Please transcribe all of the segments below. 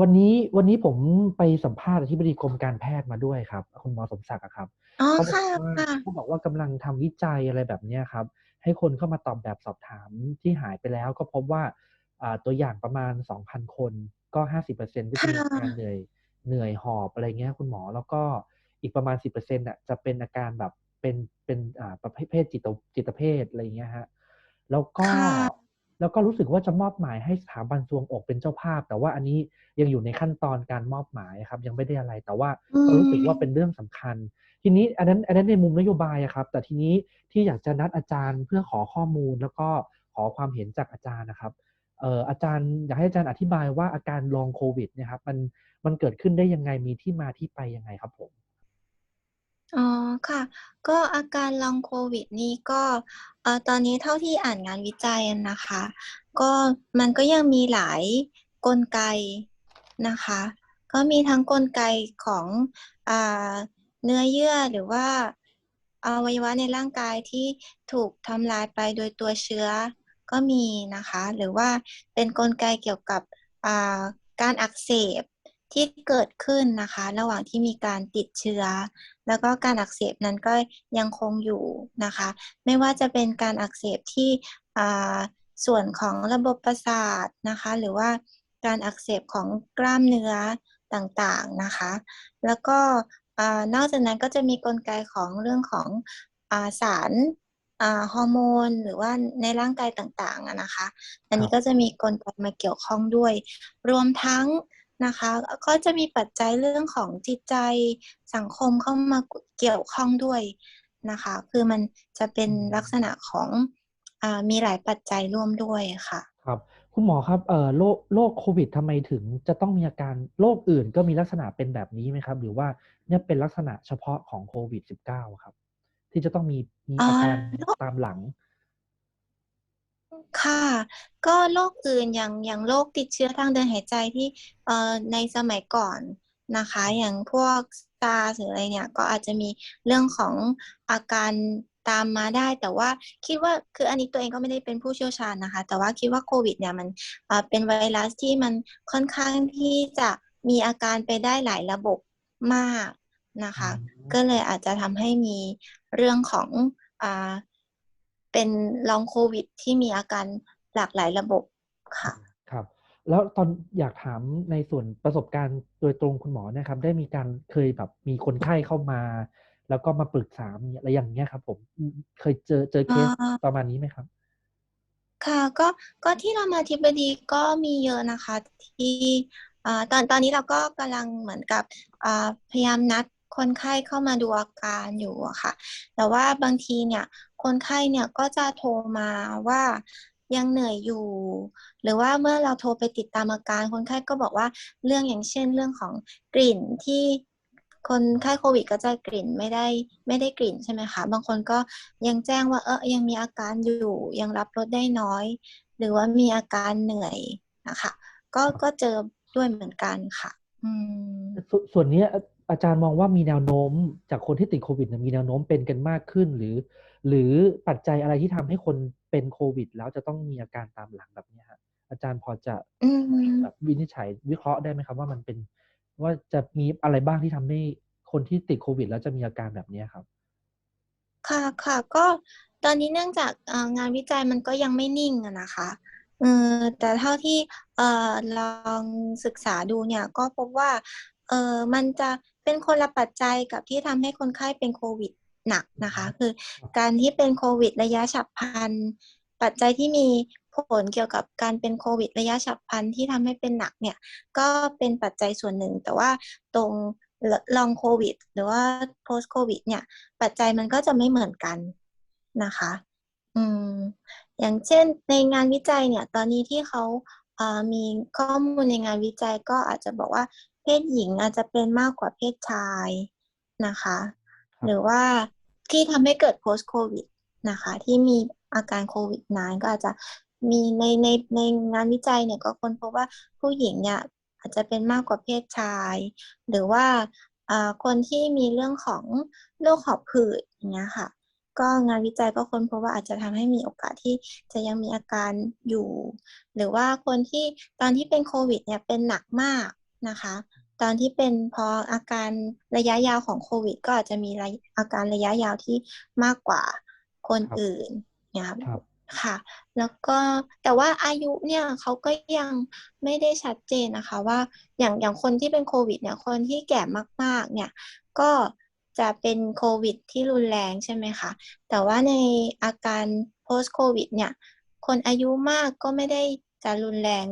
วันนี้วันนี้ผมไปสัมภาษณ์อธิบดีกรมการแพทย์มาด้วยครับ คุณหมอสมศักดิ์อะครับอ๋อเขาบอกค่ะว่าค่ะเขาบอกว่ากำลังทำวิจัยอะไรแบบเนี้ยครับ ให้คนเข้ามาตอบแบบสอบถามที่หายไปแล้ว ก็พบว่าอ่าตัวอย่างประมาณ2,000คนก็50%ก็จะมีอาการเหนื่อยเหนื่อยหอบอะไรเงี้ยคุณหมอแล้วก็อีกประมาณ10%อะจะเป็นอาการแบบเป็นเป็นอ่าประเภทจิตจิตเภทอะไรเงี้ยฮะแล้วก็ ค่ะ แล้วก็รู้สึกว่าจะมอบหมายให้สถาบันสวงอกเป็นเจ้าภาพ แต่ว่าอันนี้ยังอยู่ในขั้นตอนการมอบหมายครับยังไม่ได้อะไร แต่ว่าก็รู้สึกว่าเป็นเรื่องสำคัญ ทีนี้อันนั้นอันนั้นในมุมนโยบายครับ แต่ทีนี้ที่อยากจะนัดอาจารย์เพื่อขอข้อมูลแล้วก็ขอความเห็นจากอาจารย์นะครับเอออาจารย์อยากให้อาจารย์อธิบายว่าอาการลองโควิดเนี่ยครับมันมันเกิดขึ้นได้ยังไงมีที่มาที่ไปยังไงครับผม อ๋อค่ะ ก็อาการลองโควิดนี่ก็ เอ่อ ตอนนี้เท่าที่อ่านงานวิจัยอะนะคะ ก็มันก็ยังมีหลายกลไกนะคะ ก็มีทั้งกลไกของ อ่า เนื้อเยื่อหรือว่าอวัยวะในร่างกายที่ถูกทำลายไปโดยตัวเชื้อก็มีนะคะ หรือว่าเป็นกลไกเกี่ยวกับ อ่า การอักเสบที่เกิดขึ้นนะคะ ระหว่างที่มีการติดเชื้อ แล้วก็การอักเสบนั้นก็ยังคงอยู่นะคะ ไม่ว่าจะเป็นการอักเสบที่อ่าส่วนของระบบประสาทนะคะ หรือว่าการอักเสบของกล้ามเนื้อต่างๆนะคะ แล้วก็อ่านอกจากนั้นก็จะมีกลไกของเรื่องของอาสารอ่าฮอร์โมนหรือว่าในร่างกายต่างๆอะนะคะ อันนี้ก็จะมีกลไกมาเกี่ยวข้องด้วย รวมทั้ง นะคะก็จะมีปัจจัยเรื่องของจิตใจสังคมเข้ามาเกี่ยวข้องด้วยนะคะ คือมันจะเป็นอืมลักษณะของอามีหลายปัจจัยร่วมด้วยค่ะ ครับคุณหมอครับเอ่อโรคโรคโควิดทำไมถึงจะต้องมีอาการโรคอื่นก็มีลักษณะเป็นแบบนี้ไหมครับ หรือว่าเนี่ยเป็นลักษณะเฉพาะของโควิด -19 ครับ ที่จะต้องมีมีอ่าอาการโรคตามหลัง ค่ะ ก็โรคอื่นอย่างอย่างโรคติดเชื้อทางเดินหายใจที่เอ่อในสมัยก่อนนะคะ อย่างพวกซาร์หรืออะไรเนี่ยก็อาจจะมีเรื่องของอาการตามมาได้ แต่ว่าคิดว่าคืออันนี้ตัวเองก็ไม่ได้เป็นผู้เชี่ยวชาญนะคะ แต่ว่าคิดว่าโควิดเนี่ยมันเอ่อเป็นไวรัสที่มันค่อนข้างที่จะมีอาการไปได้หลายระบบมากนะคะอืมก็เลยอาจจะทำให้มีเรื่องของอ่า เป็นลองโควิดที่มีอาการหลากหลายระบบค่ะ ครับ แล้วตอนอยากถามในส่วนประสบการณ์โดยตรงคุณหมอเนะครับ ได้มีการเคยแบบมีคนไข้เข้ามา แล้วก็มาปรึกษามีอะไรอย่างเงี้ยครับ ผมอืมเคยเจอเจอเคสอ่าประมาณนี้ไหมครับค่ะก็ก็ที่รามาธิบดีก็มีเยอะนะคะที่อ่าตอนตอนนี้เราก็กำลังเหมือนกับอ่าพยายามนัดคนไข้เข้ามาดูอาการอยู่อะค่ะ แต่ว่าบางทีเนี่ย คนไข้เนี่ยก็จะโทรมาว่ายังเหนื่อยอยู่ หรือว่าเมื่อเราโทรไปติดตามอาการคนไข้ก็บอกว่าเรื่องอย่างเช่นเรื่องของกลิ่นที่คนไข้โควิดก็จะกลิ่นไม่ได้ไม่ได้กลิ่นใช่ไหมคะบางคนก็ยังแจ้งว่าเออยังมีอาการอยู่ยังรับรสได้น้อย หรือว่ามีอาการเหนื่อยนะคะก็ก็เจอด้วยเหมือนกันค่ะ อืมสส่วนนี้ อาจารย์มองว่ามีแนวโน้ม จากคนที่ติดโควิดมีแนวโน้มเป็นกันมากขึ้น หรือ หรือปัจจัยอะไรที่ทำให้คนเป็นโควิด แล้วจะต้องมีอาการตามหลังแบบนี้ยฮะอาจารย์พอจะอืมแบบวินิจฉัยวิเคราะห์ได้ไหมครับว่ามันเป็น ว่าจะมีอะไรบ้างที่ทำให้คนที่ติดโควิด แล้วจะมีอาการแบบนี้ครับ ค่ะค่ะก็ตอนนี้เนื่องจากงานวิจัยมันก็ยังไม่นิ่งนะคะเออแต่เท่าที่เออลองศึกษาดูเนี่ยก็พบว่าเออมันจะ เป็นคนละปัจจัยกับที่ทำให้คนไข้เป็นโควิดหนักนะคะ คือการที่เป็นโควิดระยะฉับพลันปัจจัยที่มีผลเกี่ยวกับการเป็นโควิดระยะฉับพลันที่ทำให้เป็นหนักเนี่ยก็เป็นปัจจัยส่วนหนึ่ง แต่ว่าตรงลองโควิดหรือว่า post covid เนี่ย ปัจจัยมันก็จะไม่เหมือนกันนะคะ อืม อย่างเช่นในงานวิจัยเนี่ย ตอนนี้ที่เขาเอ่อมีข้อมูลในงานวิจัยก็อาจจะบอกว่าเพ ศหญิงอาจจะเป็นมากกว่าเพศชายนะคะครับหรือว่าที่ทำให้เกิด post covid นะคะ ที่มีอาการโควิดนานก็อาจจะมีในในในงานวิจัยเนี่ยก็ค้นพบว่าผู้หญิงเนี่ยอาจจะเป็นมากกว่าเพศชาย หรือว่าอ่าคนที่มีเรื่องของโรคหอบหืดอย่างเงี้ยค่ะ ก็งานวิจัยก็ค้นพบว่าอาจจะทำให้มีโอกาสที่จะยังมีอาการอยู่ หรือว่าคนที่ตอนที่เป็นโควิดเนี่ยเป็นหนักมากนะคะ ตอนที่เป็นพออาการระยะยาวของโควิด ก็อาจจะมีอาการระยะยาวที่มากกว่าคนอื่นนะครับครับค่ะ แล้วก็แต่ว่าอายุเนี่ยเขาก็ยังไม่ได้ชัดเจนนะคะ ว่าอย่างอย่างคนที่เป็นโควิดเนี่ยคนที่แก่มาก ๆ เนี่ยก็จะเป็นโควิดที่รุนแรงใช่ไหมคะแต่ว่าในอาการ post covid เนี่ย คนอายุมากก็ไม่ได้จะรุนแรง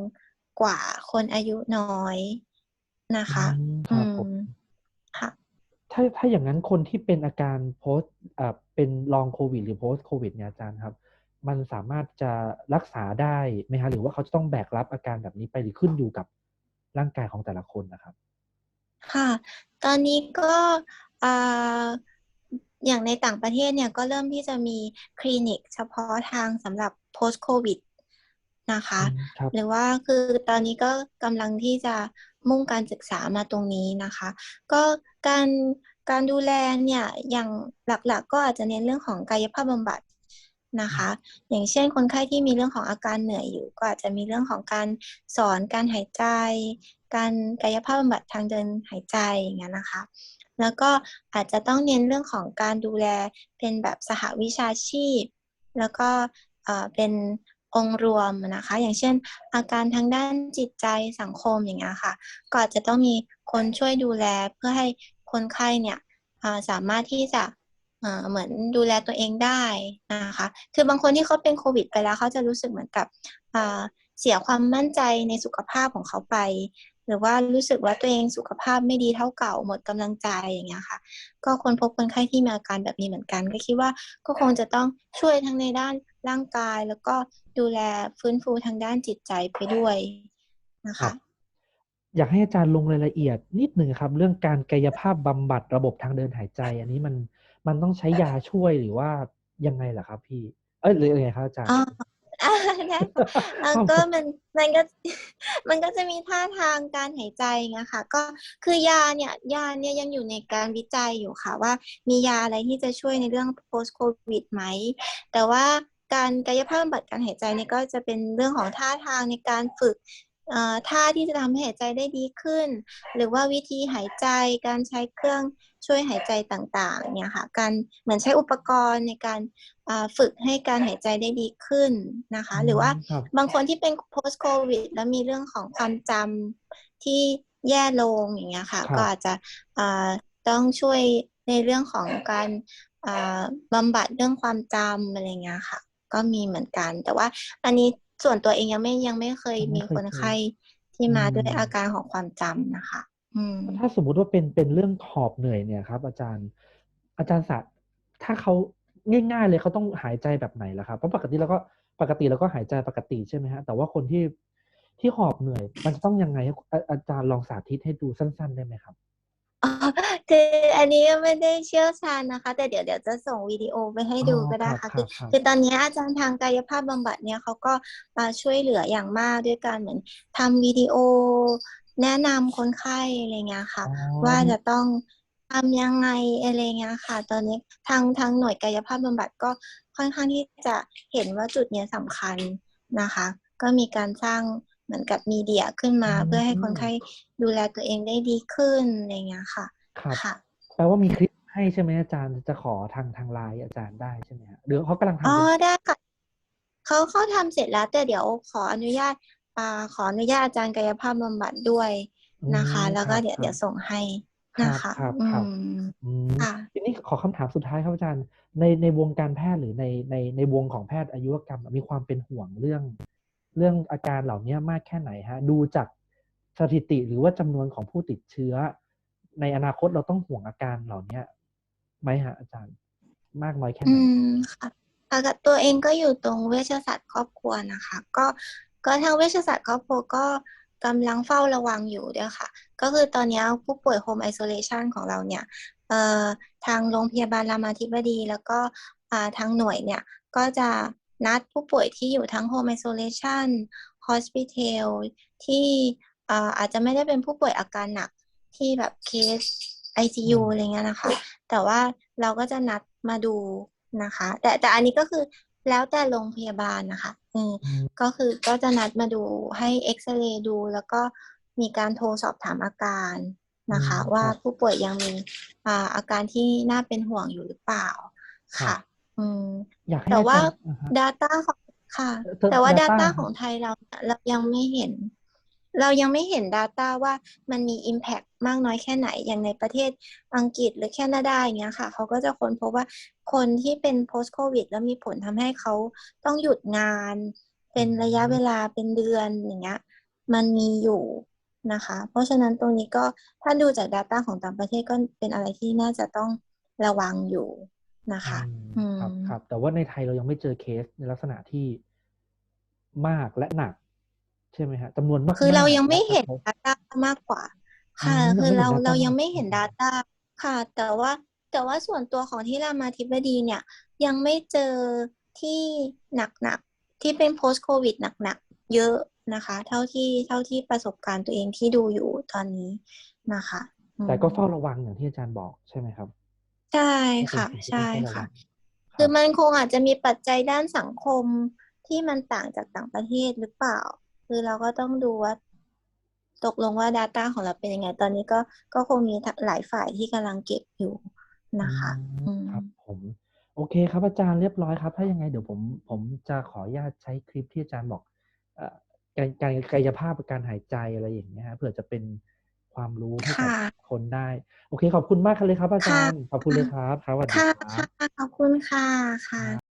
กว่าคนอายุน้อย นะคะอืมครับผมอืมค่ะ ถ้าถ้าอย่างนั้นคนที่เป็นอาการ post อ่าเป็นลองโควิดหรือ post โควิดเนี่ยอาจารย์ครับ มันสามารถจะรักษาได้ไหมคะหรือว่าเขาจะต้องแบกรับอาการแบบนี้ไปหรือขึ้นอยู่กับร่างกายของแต่ละคนนะครับ ค่ะ ตอนนี้ก็อ่าอย่างในต่างประเทศเนี่ยก็เริ่มที่จะมีคลินิกเฉพาะทางสำหรับ post covid นะคะ อืมครับ หรือว่าคือตอนนี้ก็กำลังที่จะ มุ่งการศึกษามาตรงนี้นะคะ ก็การการดูแลเนี่ยอย่างหลักๆก็อาจจะเน้นเรื่องของกายภาพบำบัดนะคะ อย่างเช่นคนไข้ที่มีเรื่องของอาการเหนื่อยอยู่ ก็อาจจะมีเรื่องของการสอนการหายใจ การกายภาพบำบัดทางเดินหายใจอย่างเงี้ยนะคะ แล้วก็อาจจะต้องเน้นเรื่องของการดูแลเป็นแบบสหวิชาชีพ แล้วก็เออเป็น องค์รวมนะคะ อย่างเช่น อาการทางด้านจิตใจสังคมอย่างเงี้ยค่ะ ก็อาจจะต้องมีคนช่วยดูแลเพื่อให้คนไข้เนี่ยสามารถที่จะเหมือนดูแลตัวเองได้นะคะ คือบางคนที่เขาเป็นโควิด ไปแล้วเขาจะรู้สึกเหมือนกับเสียความมั่นใจในสุขภาพของเขาไป หรือว่ารู้สึกว่าตัวเองสุขภาพไม่ดีเท่าเก่าหมดกำลังใจอย่างเงี้ยค่ะ ก็คนพบคนไข้ที่มีอาการแบบนี้เหมือนกัน ก็คิดว่าก็คงจะต้องช่วยทั้งในด้าน ร่างกายแล้วก็ดูแลฟื้นฟูทางด้านจิตใจไปด้วยนะครัคะบอยากให้อาจารย์ลงรายละเอียดนิดหนึ่งครับ เรื่องการกายภาพบำบัดระบบทางเดินหายใจ อันนี้มันมันต้องใช้ยาช่วยหรือว่ายังไงล่ะครับ พี่ เอ้ยหรือยังไงครับอาจารย์อ๋ออ่าได้ค่ะแล้วก็มันมันก็มันก็จะมีท่าทางการหายใจไงค่ะก็คือยาเนี่ยยาเนี่ยยังอยู่ในการวิจัยอยู่ค่ะว่า มียาอะไรที่จะช่วยในเรื่อง post covid ไหม แต่ว่า การกายภาพบำบัดการหายใจเนี่ยก็จะเป็นเรื่องของท่าทางในการฝึกเอ่อท่าที่จะทำให้หายใจได้ดีขึ้น หรือว่าวิธีหายใจการใช้เครื่องช่วยหายใจต่างๆเนี่ยค่ะการเหมือนใช้อุปกรณ์ในการอ่าฝึกให้การหายใจได้ดีขึ้นนะคะ หรือว่าครับบางคนที่เป็น post covid แล้วมีเรื่องของความจำที่แย่ลงอย่างเงี้ยค่ะครับก็อาจจะอ่าต้องช่วยในเรื่องของการอ่าบำบัดเรื่องความจำอะไรเงี้ยค่ะ ก็มีเหมือนกัน แต่ว่าอันนี้ส่วนตัวเองยังไม่ยังไม่เคยยังไม่มีเคยคนเจอไข้ที่มาอืมด้วยอาการของความจำนะคะอืมถ้าสมมุติว่าเป็นเป็นเรื่องหอบเหนื่อยเนี่ยครับ อาจารย์ อาจารย์ศาสตร์ถ้าเขาง่ายๆเลยเขาต้องหายใจแบบไหนล่ะครับเพราะปกติเราก็ปกติเราก็หายใจปกติใช่ไหมฮะแต่ว่าคนที่ที่หอบเหนื่อย มันจะต้องยังไงครับอาอาจารย์ลองสาธิตให้ดูสั้น ๆ ได้ไหมครับอ๋อ คืออันนี้ไม่ได้เชี่ยวชาญนะคะ แต่เดี๋ยวเดี๋ยวจะส่งวิดีโอไปให้ดูอ๋อก็ได้ครัค่ะบคือครับคือตอนนี้อาจารย์ทางกายภาพบำบัดเนี่ยเขาก็มาช่วยเหลืออย่างมากด้วยการเหมือนทำวิดีโอ แนะนำคนไข้อะไรเงี้ยค่ะอ๋อว่าจะต้องทำยังไงอะไรเงี้ยค่ะ ตอนนี้ทางทางหน่วยกายภาพบำบัดก็ค่อนข้างที่จะเห็นว่าจุดเนี้ยสำคัญนะคะ ก็มีการสร้างเหมือนกับมีเดียขึ้นมา เพื่อให้คนไข้ดูแลตัวเองได้ดีขึ้นอะไรเงี้ยค่ะ ครับ ค่ะ แปลว่ามีคลิปให้ใช่ไหมอาจารย์จะขอทางทางไลน์อาจารย์ได้ใช่ไหมฮะหรือเขากำลังทำอ๋อเป็นได้ค่ะเขาเขาทำเสร็จแล้ว แต่เดี๋ยวขออนุญาตอ่าขออนุญาตอาจารย์กายภาพบำบัดด้วยนะคะ อืมแล้วก็ครับเดี๋ยวครับ เดี๋ยวส่งให้ครันะบคะ ครับอืครับมอืมค่ะ ทีนี้ขอคำถามสุดท้ายครับอาจารย์ ในในวงการแพทย์หรือในในในวงของแพทย์อายุรกรรมมีความเป็นห่วงเรื่อง เรื่องอาการเหล่านี้มากแค่ไหนฮะ ดูจากสถิติหรือว่าจำนวนของผู้ติดเชื้อ ในอนาคตเราต้องห่วงอาการเหล่านี้ไหมฮะอาจารย์มากน้อยแค่ไหอืนมค่ะอ่ากับตัวเองก็อยู่ตรงเวชศาสตร์ครอบครัวนะคะ ก็ก็ทางเวชศาสตร์ครอบครัวก็กำลังเฝ้าระวังอยู่ด้วยค่ะ ก็คือตอนนี้ผู้ป่วย home isolation ของเราเนี่ยเอ่อทางโรงพยาบาลรามาธิบดีแล้วก็อ่าทางหน่วยเนี่ย ก็จะนัดผู้ป่วยที่อยู่ทั้ง home isolation hospital ที่อาจจะไม่ได้เป็นผู้ป่วยอาการหนัก ที่แบบเคส ICU อืมอะไรเงี้ยนะคะ แต่ว่าเราก็จะนัดมาดูนะคะ แต่แต่อันนี้ก็คือแล้วแต่โรงพยาบาลนะคะอืมอืมก็คือก็จะนัดมาดูให้เอ็กซเรย์ดู แล้วก็มีการโทรสอบถามอาการนะคะอืมว่าครับผู้ป่วยยังมีอ่าอาการที่น่าเป็นห่วงอยู่หรือเปล่าครัค่ะบอืมอยากให้แต่อาว่าจารย์อ่าฮะ Data ของค่ะเอ่อเธอแต่ว่า Data Data ครับของไทยเราเนี่ยเรายังไม่เห็น เรายังไม่เห็น Data ว่ามันมี Impact มากน้อยแค่ไหนอย่างในประเทศอังกฤษหรือแคนาดาอย่างเงี้ยค่ะเขาก็จะค้นพบว่าคนที่เป็น post covid แล้วมีผลทำให้เขาต้องหยุดงาน เป็นระยะเวลาเป็นเดือนอย่างเงี้ยมันมีอยู่นะคะ เพราะฉะนั้นตรงนี้ก็ถ้าดูจาก Data ของต่างประเทศก็เป็นอะไรที่น่าจะต้องระวังอยู่นะคะอืมครับอืมครับ แต่ว่าในไทยเรายังไม่เจอเคสในลักษณะที่มากและหนัก ใช่ไหมฮะจำนวนมากคือเรายังๆไม่และกเห็นระทบ Data มากกว่าอืค่ะมคือเรายังไม่เห็นเรา Data ยังมากไม่เห็นอืม Data ค่ะ แต่ว่าแต่ว่าส่วนตัวของที่รามาธิบดีเนี่ย ยังไม่เจอที่หนักๆ ที่เป็น post covid หนักๆ เยอะนะคะ เท่าที่เท่าที่ประสบการณ์ตัวเองที่ดูอยู่ตอนนี้นะคะอืมแต่ก็เฝ้าระวังอย่างที่อาจารย์บอกใช่ไหมครับ ใช่ก็เป็นค่ะสิ่งที่ต้องใช่เฝ้าระวัค่ะงคคืรัอบมันคงอาจจะมีปัจจัยด้านสังคมที่มันต่างจากต่างประเทศหรือเปล่า คือเราก็ต้องดูว่า ตกลงว่า Data ของเราเป็นยังไง ตอนนี้ก็ก็คงมีหลายฝ่ายที่กำลังเก็บอยู่นะคะอือืมมครับผมโอเคครับอาจารย์เรียบร้อยครับ ถ้ายังไงเดี๋ยวผมผมจะขออนุญาตใช้คลิปที่อาจารย์บอกเอ่อการการกายภาพการหายใจอะไรอย่างเงี้ยฮะเผื่อจะเป็นความรู้ให้กับค่ะคนได้ โอเค ขอบคุณมากครับเลยครับอาจาค่ะรย์ ขอบคุณเลยครับครับสวัสดีค่ะครัค่ะบขอบคุณค่ะค่ะ